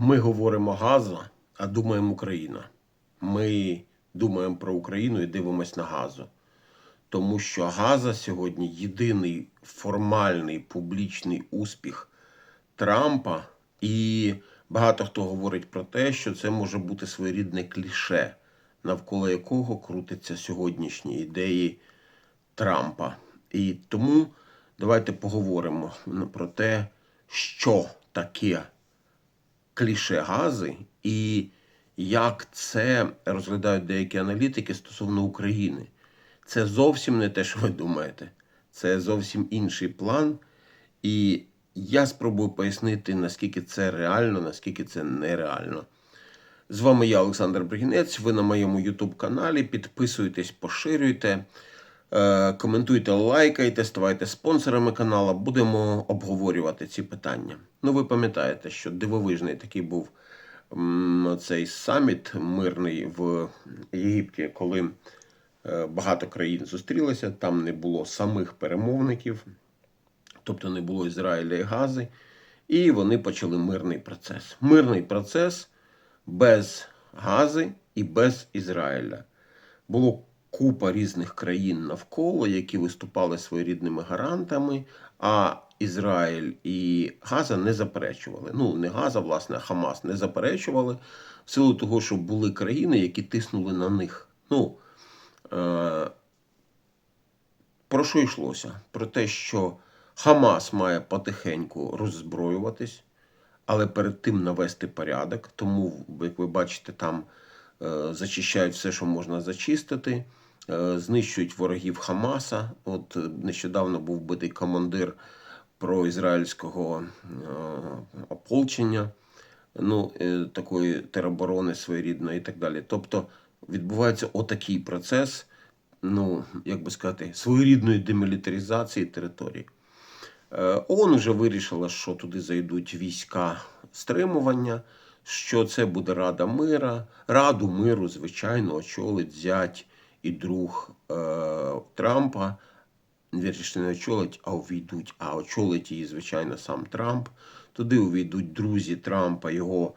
Ми говоримо Газа, а думаємо Україна. Ми думаємо про Україну і дивимось на Газу. Тому що Газа сьогодні єдиний формальний публічний успіх Трампа, і багато хто говорить про те, що це може бути своєрідне кліше, навколо якого крутяться сьогоднішні ідеї Трампа. І тому давайте поговоримо про те, що таке кліше гази і як це розглядають деякі аналітики стосовно України. Це зовсім не те, що ви думаєте. Це зовсім інший план. І я спробую пояснити, наскільки це реально, наскільки це нереально. З вами я, Олександр Бригінець. Ви на моєму YouTube каналі. Підписуйтесь, поширюйте, коментуйте, лайкайте, ставайте спонсорами каналу. Будемо обговорювати ці питання. Ну, ви пам'ятаєте, що дивовижний такий був цей саміт мирний в Єгипті, коли е, багато країн зустрілися, там не було самих перемовників, тобто не було Ізраїля і Гази, і вони почали мирний процес. Мирний процес без Гази і без Ізраїля. Було купа різних країн навколо, які виступали своєрідними гарантами, а Ізраїль і Газа не заперечували. Ну, не Газа, власне, а Хамас не заперечували в силу того, що були країни, які тиснули на них. Ну, е- про що йшлося? Про те, що Хамас має потихеньку роззброюватись, але перед тим навести порядок. Тому, як ви бачите, там зачищають все, що можна зачистити, е, знищують ворогів Хамаса. От е, нещодавно був битий командир проізраїльського е, ополчення, ну, е, такої тероборони своєрідної і так далі. Тобто відбувається отакий процес, ну, як би сказати, своєрідної демілітаризації території. Е, ООН вже вирішила, що туди зайдуть війська стримування, що це буде Рада мира. Раду миру, звичайно, очолить зять і друг е, Трампа. Вірніше, не очолить, а увійдуть. А очолить її, звичайно, сам Трамп. Туди увійдуть друзі Трампа, його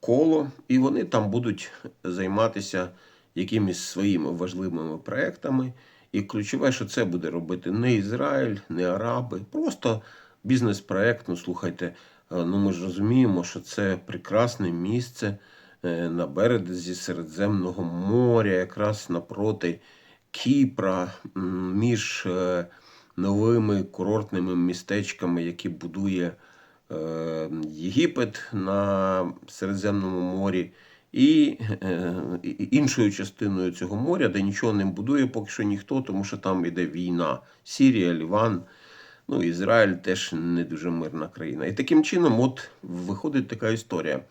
коло, і вони там будуть займатися якимись своїми важливими проектами. І ключове, що це буде робити не Ізраїль, не Араби, просто бізнес-проект. Ну, слухайте, ну ми ж розуміємо, що це прекрасне місце е, на березі Середземного моря, якраз напроти Кіпра, між е, новими курортними містечками, які будує е, Єгипет на Середземному морі. Е, і- іншою частиною цього моря, де нічого не будує поки що ніхто, тому що там іде війна. Сірія, Ліван, ну Ізраїль теж не дуже мирна країна. І таким чином, от виходить така історія,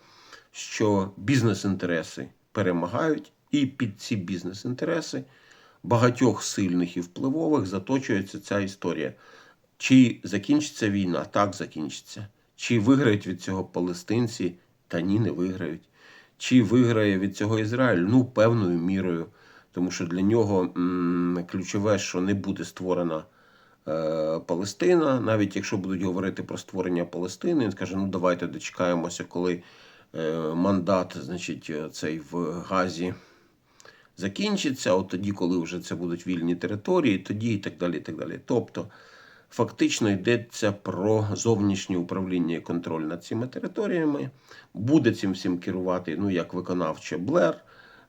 що бізнес-інтереси перемагають, і під ці бізнес-інтереси багатьох сильних і впливових заточується ця історія. Чи закінчиться війна? Так закінчиться. Чи виграють від цього палестинці? Та ні, не виграють. Чи виграє від цього Ізраїль? Ну, певною мірою. Тому що для нього м, ключове, що не буде створена Палестина. Навіть якщо будуть говорити про створення Палестини, він скаже: ну давайте дочекаємося, коли е, мандат, значить, е, цей в Газі закінчиться, от тоді, коли вже це будуть вільні території, тоді і так далі. І так далі. Тобто, фактично йдеться про зовнішнє управління і контроль над цими територіями. Буде цим всім керувати, ну, як виконавче Блер,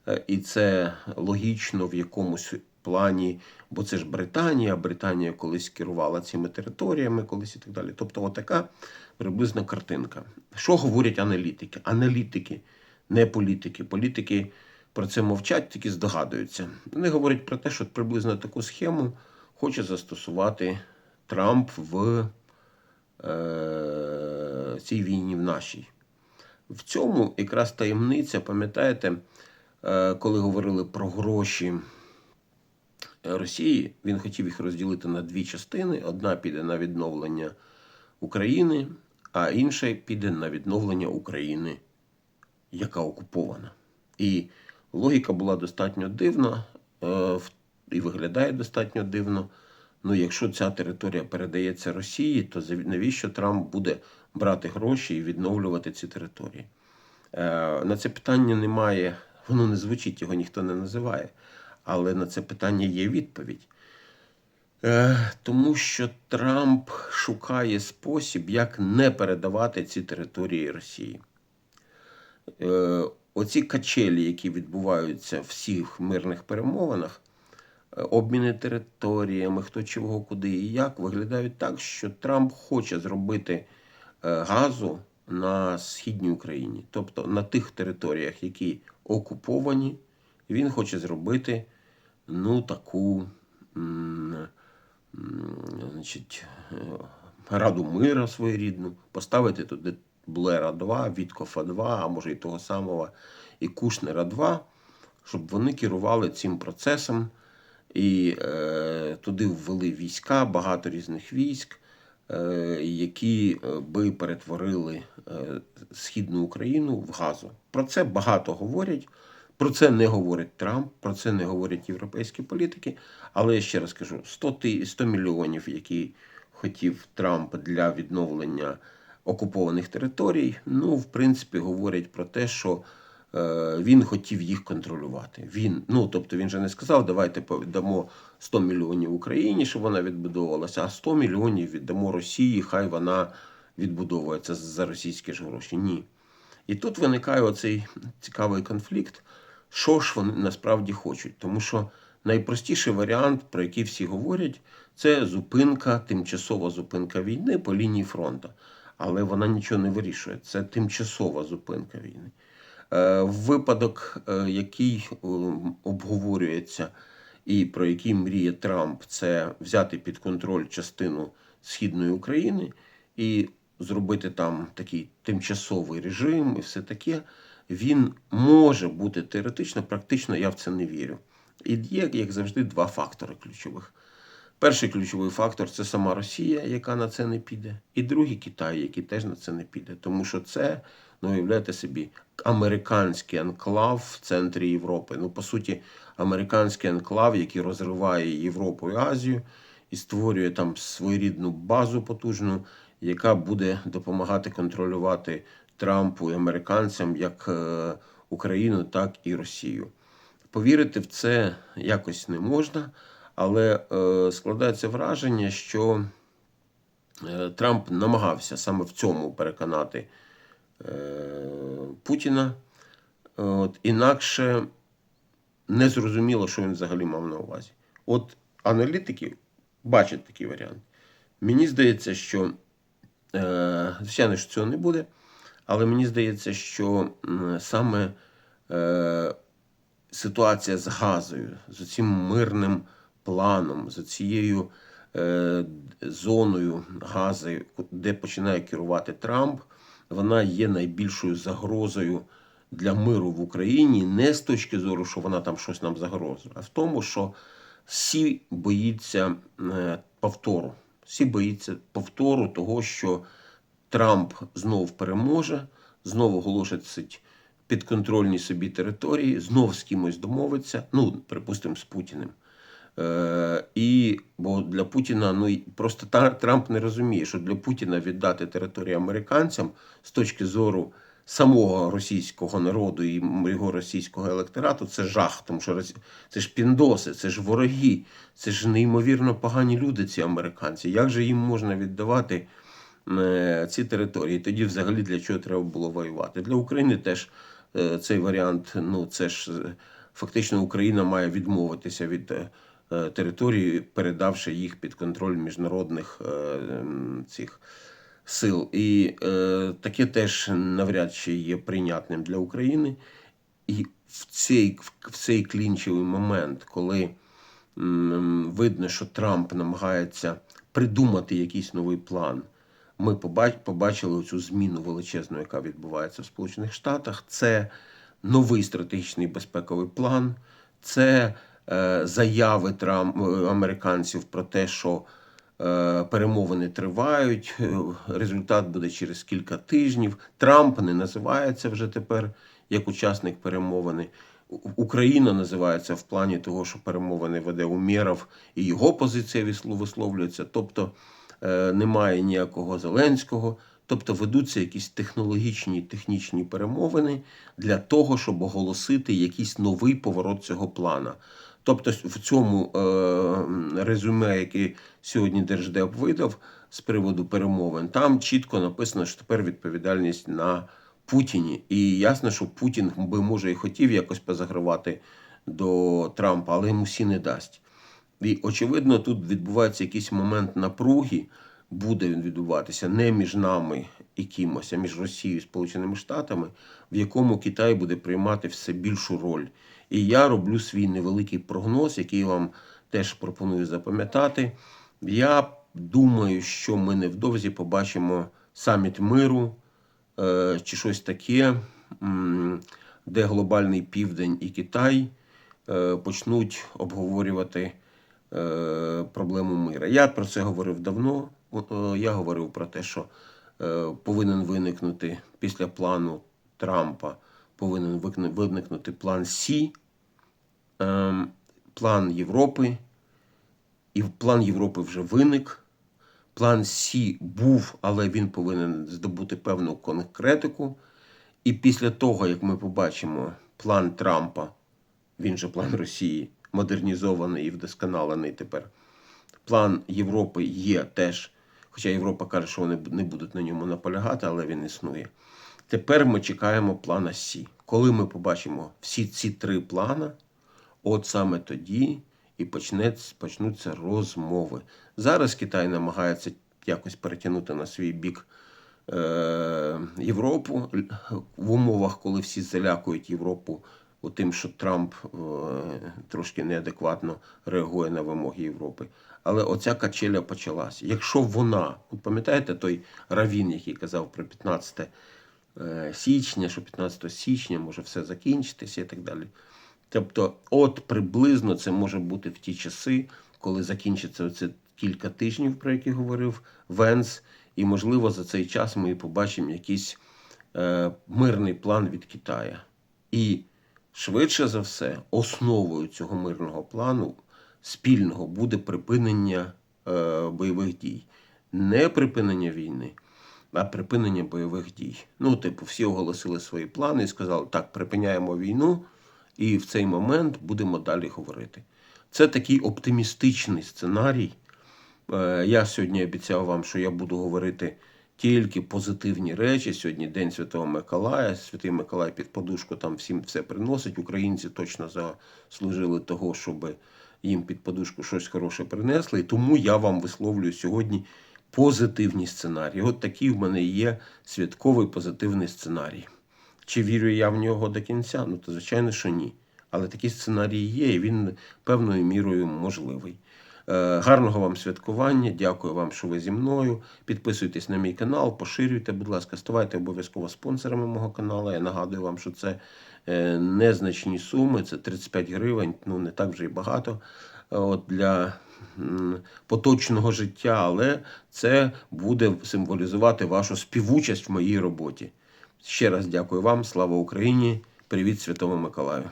Е, і це логічно в якомусь плані, бо це ж Британія, Британія колись керувала цими територіями, колись і так далі. Тобто, отака приблизна картинка. Що говорять аналітики? Аналітики, не політики. Політики про це мовчать, тільки здогадуються. Вони говорять про те, що приблизно таку схему хоче застосувати Трамп в е, цій війні в нашій. В цьому якраз таємниця, пам'ятаєте, е, коли говорили про гроші Росії, він хотів їх розділити на дві частини. Одна піде на відновлення України, а інша піде на відновлення України, яка окупована. І логіка була достатньо дивна е, і виглядає достатньо дивно. Ну, якщо ця територія передається Росії, то навіщо Трамп буде брати гроші і відновлювати ці території? Е, На це питання немає, воно не звучить, його ніхто не називає. Але на це питання є відповідь. Е, Тому що Трамп шукає спосіб, як не передавати ці території Росії. Е, Оці качелі, які відбуваються в всіх мирних перемовинах, е, обміни територіями, хто чого, куди і як, виглядають так, що Трамп хоче зробити е, газу на східній Україні, тобто на тих територіях, які окуповані, він хоче зробити ну таку значить, е, Раду мира своєрідну, поставити туди Блера 2, Віткофа 2, а може і того самого, і Кушнера 2, щоб вони керували цим процесом. І е, туди ввели війська, багато різних військ, е, які е, би перетворили е, Східну Україну в газу. Про це багато говорять. Про це не говорить Трамп, про це не говорять європейські політики. Але я ще раз кажу: 100, ти- 100 мільйонів, які хотів Трамп для відновлення окупованих територій, ну, в принципі, говорять про те, що е, він хотів їх контролювати. Він, ну, тобто він же не сказав, давайте дамо 100 мільйонів Україні, щоб вона відбудовувалася, а 100 мільйонів віддамо Росії, хай вона відбудовується за російські ж гроші. Ні. І тут виникає оцей цікавий конфлікт. Що ж вони насправді хочуть? Тому що найпростіший варіант, про який всі говорять, це зупинка, тимчасова зупинка війни по лінії фронту. Але вона нічого не вирішує. Це тимчасова зупинка війни. Е, Випадок, е, який е, обговорюється і про який мріє Трамп, це взяти під контроль частину східної України і зробити там такий тимчасовий режим і все таке. Він може бути теоретично, практично я в це не вірю. І є, як завжди, два фактори ключових. Перший ключовий фактор це сама Росія, яка на це не піде, і другий Китай, який теж на це не піде. Тому що це, ну уявляєте собі, американський анклав в центрі Європи. Ну, по суті, американський анклав, який розриває Європу і Азію і створює там своєрідну базу потужну, яка буде допомагати контролювати Трампу і американцям як е, Україну, так і Росію. Повірити в це якось не можна, але е, складається враження, що е, Трамп намагався саме в цьому переконати Путіна. От, інакше не зрозуміло, що він взагалі мав на увазі. От аналітики бачать такий варіант. Мені здається, що, звичайно, що цього не буде, але мені здається, що саме е, ситуація з газою, з цим мирним планом, з цією е, зоною газу, де починає керувати Трамп, вона є найбільшою загрозою для миру в Україні не з точки зору, що вона там щось нам загрожує, а в тому, що всі боїться е, повтору. Всі боїться повтору того, що Трамп знов переможе, знов оголосить підконтрольні собі території, знов з кимось домовиться, ну, припустимо, з Путіним. Е, і бо для Путіна ну просто Трамп не розуміє, що для Путіна віддати територію американцям з точки зору самого російського народу і його російського електорату це жах, тому що це ж піндоси, це ж вороги, це ж неймовірно погані люди, ці американці. Як же їм можна віддавати ці території? Тоді взагалі для чого треба було воювати? Для України теж е, цей варіант, ну це ж е, фактично Україна має відмовитися від. е, е, території, передавши їх під контроль міжнародних е, цих сил. І е, таке теж навряд чи є прийнятним для України. І в цей, в цей клінчевий момент, коли видно, що Трамп намагається придумати якийсь новий план. Ми побачили цю зміну величезну, яка відбувається в Сполучених Штатах. Це новий стратегічний безпековий план, це е, заяви Трамп, е, американців про те, що е, перемовини тривають. Результат буде через кілька тижнів. Трамп не називається вже тепер як учасник перемовини. Україна називається в плані того, що перемовини веде Умєров, і його позиція вислов- висловлюється. Тобто немає ніякого Зеленського, Тобто ведуться якісь технологічні технічні перемовини для того, щоб оголосити якийсь новий поворот цього плана. Тобто в цьому е, резюме, яке сьогодні Держдеп видав з приводу перемовин, там чітко написано, що тепер відповідальність на Путіні. І ясно, що Путін би може і хотів якось позагравати до Трампа, але йому всі не дасть. І очевидно, тут відбувається якийсь момент напруги, буде він відбуватися не між нами і кимось, а між Росією і Сполученими Штатами, в якому Китай буде приймати все більшу роль. І я роблю свій невеликий прогноз, який вам теж пропоную запам'ятати. Я думаю, що ми невдовзі побачимо саміт миру е, чи щось таке, де глобальний південь і Китай е, почнуть обговорювати проблему мира. Я про це говорив давно. Е, Я говорив про те, що е, повинен виникнути після плану Трампа, повинен виникнути план Сі, ем, план Європи. І план Європи вже виник. План Сі був, але він повинен здобути певну конкретику. І після того, як ми побачимо план Трампа, він же план Росії, модернізований і вдосконалений тепер. План Європи є теж, хоча Європа каже, що вони не будуть на ньому наполягати, але він існує. Тепер ми чекаємо плана Сі. Коли ми побачимо всі ці три плани, от саме тоді і почнуться розмови. Зараз Китай намагається якось перетягнути на свій бік е, Європу в умовах, коли всі залякують Європу у тим, що Трамп е, трошки неадекватно реагує на вимоги Європи. Але оця качеля почалась. Якщо вона, пам'ятаєте той Равін, який казав про 15 е, січня, що 15 січня може все закінчитися і так далі. Тобто, от приблизно це може бути в ті часи, коли закінчиться оце кілька тижнів, про які говорив Венс, і можливо за цей час ми побачимо якийсь е, мирний план від Китая. І швидше за все, основою цього мирного плану спільного буде припинення е, бойових дій, не припинення війни. А припинення бойових дій. Ну, типу, всі оголосили свої плани і сказали, так, припиняємо війну, і в цей момент будемо далі говорити. Це такий оптимістичний сценарій. Е, Я сьогодні обіцяв вам, що я буду говорити тільки позитивні речі. Сьогодні День Святого Миколая. Святий Миколай під подушку там всім все приносить. Українці точно заслужили того, щоб їм під подушку щось хороше принесли. І тому я вам висловлюю сьогодні позитивні сценарії. От такий в мене є святковий позитивний сценарій. Чи вірю я в нього до кінця? Ну, то звичайно, що ні. Але такий сценарій є, і він певною мірою можливий. Е, Гарного вам святкування. Дякую вам, що ви зі мною. Підписуйтесь на мій канал, поширюйте, будь ласка, ставайте обов'язково спонсорами мого каналу. Я нагадую вам, що це е, незначні суми, це 35 гривень, ну не так вже і багато. е, От для поточного життя, але це буде символізувати вашу співучасть в моїй роботі. Ще раз дякую вам, слава Україні! Привіт Святому Миколаю!